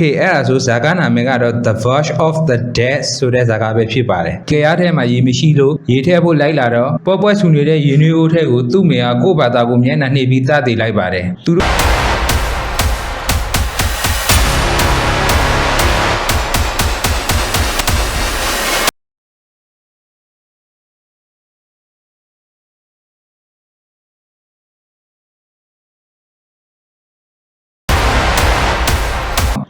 Okay အဲ့ဒါဆိုဇာကနာမည်ကတော့ The Verge of the Dead ဆိုတဲ့ဇာကပဲဖြစ်ပါတယ်။ကြရားထဲမှာရေမရှိလို့ရေထဲဖို့လိုက်လာတော့ပွဲပွဲဆူနေတဲ့ရေနွေးအိုးထဲကိုသူ့မေကကိုယ့်ဘာသာကိုမျက်နှာနှိပ်ပြီးတတ်တည်လိုက်ပါတယ်။သူတို့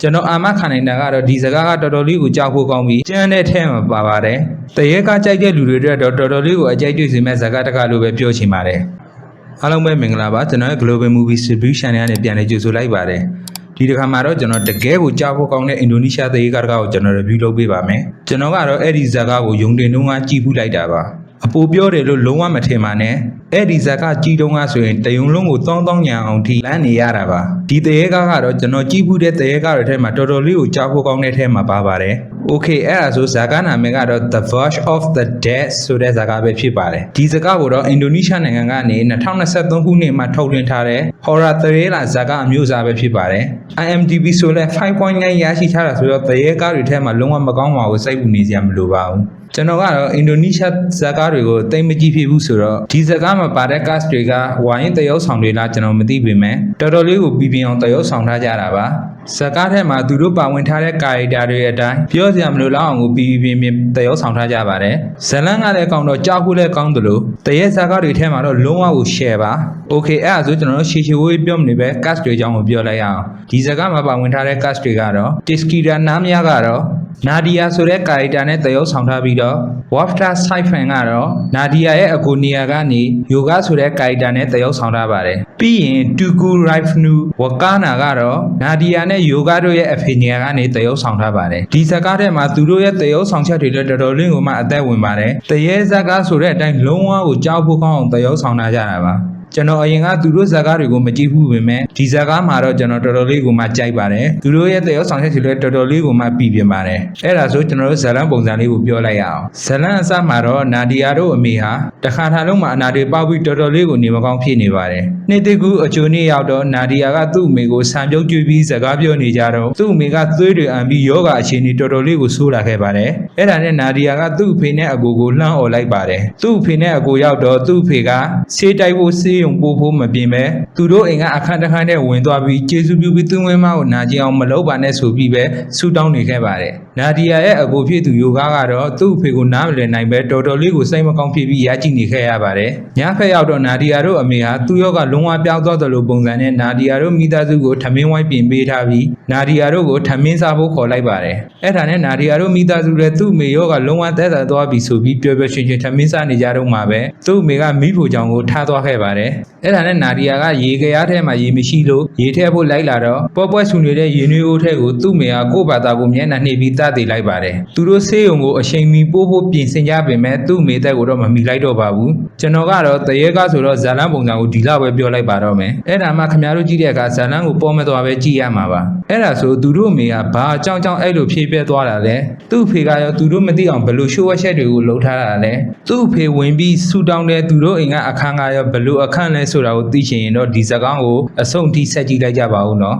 ကျွန်တော်အာမခံနိုင်တာကတော့ဒီစကားကတော်တော်လေးကိုကြောက်ဖို့ကောင်းပြီးကျန်းတဲ့ထဲမှာပါပါတယ်။တရေကကြိုက်တဲ့လူတွေအတွက်တော့တော်တော်လေးကိုအကြိုက်တွေ့စေမဲ့စကားတစ်ခါလိုပဲပြောချင်ပါတယ်။အားလုံးပဲမင်္ဂလာပါကျွန်တော်ရဲ့ Global Movie Distribution နဲ့ပြန်လည်ကြိုဆိုလိုက်ပါတယ်။ဒီတစ်ခါမှာတော့ကျွန်တော်တကယ်ကိုကြောက်ဖို့ကောင်းတဲ့အင်ဒိုနီးရှားတရေကတစ်ခါကိုကျွန်တော် review လုပ်ပေးပါမယ်။ကျွန်တော်ကတော့အဲ့ဒီဇာတ်ကားကိုယုံတင်နှုံးကကြည့်ဖူးလိုက်တာပါ။ အပူပြောတယ်လို့လုံးဝမထင်ပါနဲ့အဲ့ဒီဇက်ကကြီးတုံးကဆိုရင်တယုံလုံးကိုတောင်းတောင်းညာအောင်ထိလမ်းနေရတာပါဒီတရေကားကတော့ကျွန်တော်ကြည့်ဘူးတဲ့တရေကားတွေထဲမှာတော်တော်လေးကိုကြားဖို့ကောင်းတဲ့ထဲမှာပါပါတယ် Okay အဲ့ဒါဆိုဇာကနာမည်ကတော့ The Verge of the Dead ဆိုတဲ့ဇာကပဲဖြစ်ပါတယ်ဒီဇာကကိုတော့အင်ဒိုနီးရှားနိုင်ငံကနေ2023ခုနှစ်မှာထုတ်လွှင့်ထားတဲ့ Horror Thriller ဇာကအမျိုးအစားပဲဖြစ်ပါတယ် IMDb ဆိုလဲ5.9ရရှိထားတာဆိုတော့တရေကားတွေထဲမှာလုံးဝမကောင်းပါဘူးစိတ်ဝင်နေစရာမလိုပါဘူး ကျွန်တော်ကတော့အင်ဒိုနီးရှားဇာတ်ကားတွေကိုတိတ်မကြည့်ဖြစ်ဘူးဆိုတော့ဒီဇာတ်ကားမှာပါတဲ့ cast တွေကဝိုင်းတရုပ်ဆောင်တွေလားကျွန်တော်မသိပေမဲ့တော်တော်လေးကိုပြီးပြင်းအောင်တရုပ်ဆောင်ထားကြတာပါ ဇာတ်ကားထဲမှာသူတို့ပါဝင်ထားတဲ့ကာရီတာတွေအတိုင်းပြောစရာမလိုလောက်အောင်ကိုပြီးပြင်းပြင်းတရုပ်ဆောင်ထားကြပါတယ်ဇလန်းကလည်းကောင်းတော့ကြောက်ဖို့လည်းကောင်းတယ်လို့တရဲဇာတ်ကားတွေထဲမှာတော့လုံးဝကို share ပါ Okay အဲ့ဒါဆိုကျွန်တော်တို့ရှေရှေဝေးပြောမနေပဲ cast တွေအကြောင်းကိုပြောလိုက်ရအောင်ဒီဇာတ်ကားမှာပါဝင်ထားတဲ့ cast တွေကတော့ Tiskira နားမရကတော့နာဒီယာဆိုတဲ့ကာရီတာနဲ့တရုပ်ဆောင်ထားပြီးတော့ Wafta Saifan ကတော့နာဒီယာရဲ့အကူနေရာကနေယိုဂဆိုတဲ့ကာရီတာနဲ့တရုပ်ဆောင်ထားပါတယ်။ပြီးရင် Tuku Raifnu Wakana ကတော့နာဒီယာနဲ့ယိုဂတို့ရဲ့အဖေနေရာကနေတရုပ်ဆောင်ထားပါတယ်။ဒီဇာတ်ကားထဲမှာသူတို့ရဲ့တရုပ်ဆောင်ချက်တွေလည်းတော်တော်လေးကိုမှအသက်ဝင်ပါတယ်။တရေဇာတ်ကားဆိုတဲ့အတိုင်းလုံးဝကိုကြောက်ဖို့ကောင်းအောင်တရုပ်ဆောင်ထားကြတာပါ။ ကျွန်တော်အရင်ကသူတို့ဇာတ်ကားတွေကိုမကြည့်ဘူးပဲမဲ့ဒီဇာတ်ကားမှာတော့ကျွန်တော်တော်တော်လေးကိုမှကြိုက်ပါတယ်သူတို့ရဲ့တရုပ်ဆောင်ချက်တွေလည်းတော်တော်လေးကိုမှပြည်ပြပါတယ်အဲ့ဒါဆိုကျွန်တော်တို့ဇာတ်လမ်းပုံစံလေးကိုပြောလိုက်ရအောင်ဇာတ်လမ်းအစမှာတော့နာဒီယာတို့အမေဟာတခါထားလုံးမှာအနာတွေပေါက်ပြီးတော်တော်လေးကိုနေမကောင်းဖြစ်နေပါတယ်နေ့တကူအချိုနေ့ရောက်တော့နာဒီယာကသူ့အမေကိုဆံပြုတ်ကြွပြီးဇာတ်ကားပြောနေကြတော့သူ့အမေကသွေးတွေအံပြီးယောဂအခြေအနေတော်တော်လေးကိုဆိုးလာခဲ့ပါတယ်အဲ့ဒါနဲ့နာဒီယာကသူ့အဖေနဲ့အကိုကိုလှမ်းអော်လိုက်ပါတယ်သူ့အဖေနဲ့အကိုရောက်တော့သူ့အဖေကဆေးတိုက်ဖို့ဆေးရုံပို့ဖို့မပြင်ပဲသူတို့အိမ်ကအခန်းတစ်ခန်းထဲဝင်သွားပြီးကျေးဇူးပြုပြီးသူ့ဝင်းမကိုနာကျင်အောင်မလုပ်ပါနဲ့ဆိုပြီးပဲဆူတောင်းနေခဲ့ပါတယ် နာဒီယာရဲ့အကိုဖြစ်သူယိုဂါကတော့သူ့အဖေကိုနားမလည်နိုင်ပဲတော်တော်လေးကိုစိတ်မကောင်းဖြစ်ပြီးရကြည့်နေခဲ့ရပါတယ်ညဖက်ရောက်တော့နာဒီယာတို့အမေဟာသူ့ယောဂလုံးဝပြောင်းသွားတယ်လို့ပုံစံနဲ့နာဒီယာတို့မိသားစုကိုထမင်းဝိုင်းပြင်ပေးထားပြီးနာဒီယာတို့ကိုထမင်းစားဖို့ခေါ်လိုက်ပါတယ်အဲ့ဒါနဲ့နာဒီယာတို့မိသားစုလည်းသူ့အမေယောဂလုံးဝသက်သာသွားပြီဆိုပြီးပျော်ပျော်ရွှင်ရွှင်ထမင်းစားနေကြတော့မှာပဲသူ့အမေကမိဖို့ကြောင့်ကိုထားသွားခဲ့ပါတယ်အဲ့ဒါနဲ့နာဒီယာကရေကရားထဲမှာရေမရှိလို့ရေထဲဖို့လိုက်လာတော့ပွဲပွဲဆူနေတဲ့ရေနွေးအိုးထဲကိုသူ့မေကကိုယ့်ဘာသာကိုမျက်နှာနှိပ်ပြီးတတ်တည်လိုက်ပါတယ်သူတို့ဆေးရုံကိုအချိန်မီပို့ဖို့ပြင်ဆင်ကြပေမဲ့သူ့မေသက်ကိုတော့မမီလိုက်တော့ပါဘူးကျွန်တော်ကတော့တရေကားဆိုတော့ဇာလန်းပုံစံကိုဒီလောက်ပဲပြောလိုက်ပါတော့မယ်အဲ့ဒါမှခင်ဗျားတို့ကြည့်တဲ့အခါဇာလန်းကိုပေါ်မဲ့သွားပဲကြည့်ရမှာပါအဲ့ဒါဆိုသူတို့မေကဘာအကြောင်းကြောင့်အဲ့လိုဖြေပြဲသွားတာလဲသူ့ဖေကရောသူတို့မသိအောင်ဘယ်လိုရှိုးဝက်ချက်တွေကိုလှုပ်ထားတာလဲသူ့ဖေဝင်ပြီးဆူတောင်းတဲ့သူတို့အိမ်ကအခန်းကရောဘယ်လိုအခန်းလဲဆိုတာကိုသိချင်ရင်တော့ဒီဇာတ်ကောင်းကိုအဆုံးထိဆက်ကြည့်လိုက်ကြပါဦးနော်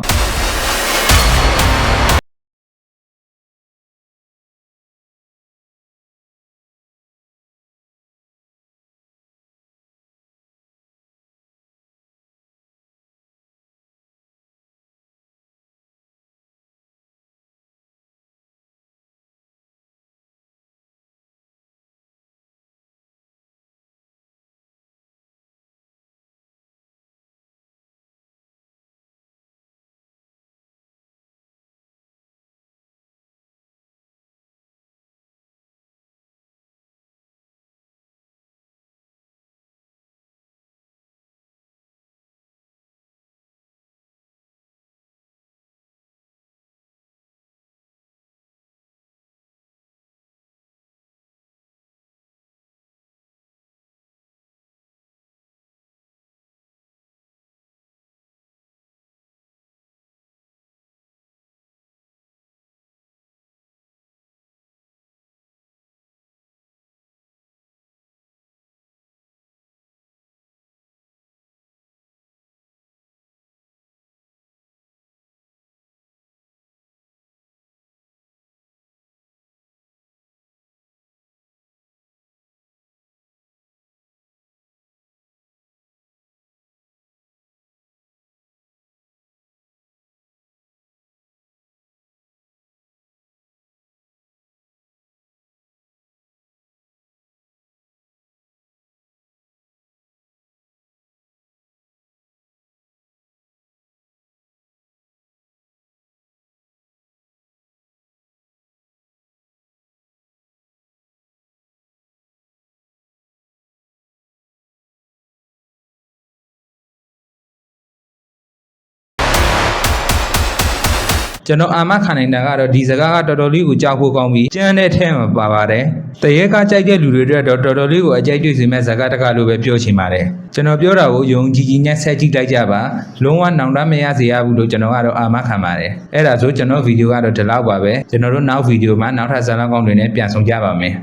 ကျွန်တော်အာမခံနိုင်တာကတော့ဒီစကားကတော်တော်လေးကိုကြောက်ဖို့ကောင်းပြီးကျန်းတဲ့ထဲမှာပါပါတယ်တရေကကြိုက်တဲ့လူတွေအတွက်တော့တော်တော်လေးကိုအကြိုက်တွေ့စေမဲ့စကားတစ်ခါလိုပဲပြောချင်ပါတယ်ကျွန်တော်ပြောတာကိုယုံကြည်ကြည်နဲ့ဆက်ကြည့်လိုက်ကြပါလုံးဝနောင်တမရစေရဘူးလို့ကျွန်တော်ကတော့အာမခံပါတယ်အဲ့ဒါဆိုကျွန်တော်ဗီဒီယိုကတော့ဒီလောက်ပါပဲကျွန်တော်တို့နောက်ဗီဒီယိုမှာနောက်ထပ်ဇာတ်လမ်းကောင်းတွေနဲ့ပြန်ဆောင်ကြပါမယ်